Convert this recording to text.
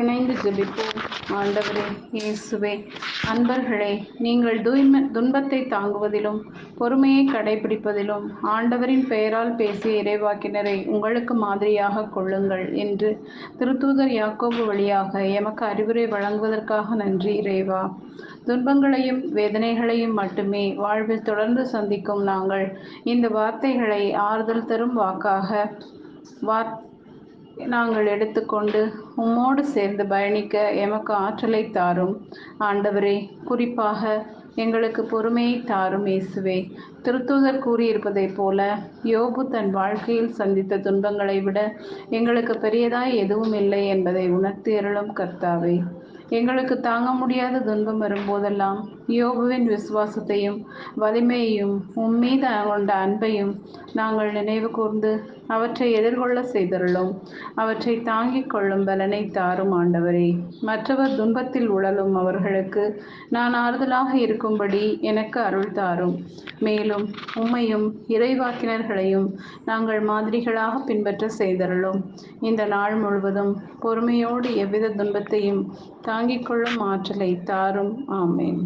இணைந்து ஜெபிப்போம் ஆண்டவரே இயேசுவே. அன்பர்களே நீங்கள் தூய்ம துன்பத்தை தாங்குவதிலும் பொறுமையை கடைபிடிப்பதிலும் ஆண்டவரின் பெயரால் பேசிய இறைவாக்கினரை உங்களுக்கு மாதிரியாக கொள்ளுங்கள் என்று திருத்தூதர் யாக்கோபு வழியாக எமக்கு அறிவுரை வழங்குவதற்காக நன்றி இறைவா. துன்பங்களையும் வேதனைகளையும் மட்டுமே வாழ்வில் தொடர்ந்து சந்திக்கும் நாங்கள் இந்த வார்த்தைகளை ஆறுதல் தரும் வாக்காக வார் நாங்கள் எடுத்துக்கொண்டு உம்மோடு சேர்ந்து பயணிக்க எமக்கு ஆற்றலை தாரும். ஆண்டவரே குறிப்பாக எங்களுக்கு பொறுமையை தாரும் இயேசுவே. திருத்தூதர் கூறியிருப்பதைப் போல யோபு தன் வாழ்க்கையில் சந்தித்த துன்பங்களை விட எங்களுக்கு பெரியதாய் எதுவும் இல்லை என்பதை உணர்த்தி அருளும் கர்த்தாவே. எங்களுக்கு தாங்க முடியாத துன்பம் வரும்போதெல்லாம் யோபுவின் விசுவாசத்தையும் வலிமையையும் உம்மீது கொண்ட அன்பையும் நாங்கள் நினைவு கூர்ந்து அவற்றை எதிர்கொள்ள செய்தருளும். அவற்றை தாங்கிக் கொள்ளும் பலனை தாரும் ஆண்டவரே. மற்றவர் துன்பத்தில் உழலும் அவர்களுக்கு நான் ஆறுதலாக இருக்கும்படி எனக்கு அருள் தாரும். மேலும் உம்மையும் இறைவாக்கினர்களையும் நாங்கள் மாதிரிகளாக பின்பற்ற செய்தருளும். இந்த நாள் முழுவதும் பொறுமையோடு எவ்வித துன்பத்தையும் தாங்கிக் கொள்ளும் ஆற்றலை தாரும். ஆமேன்.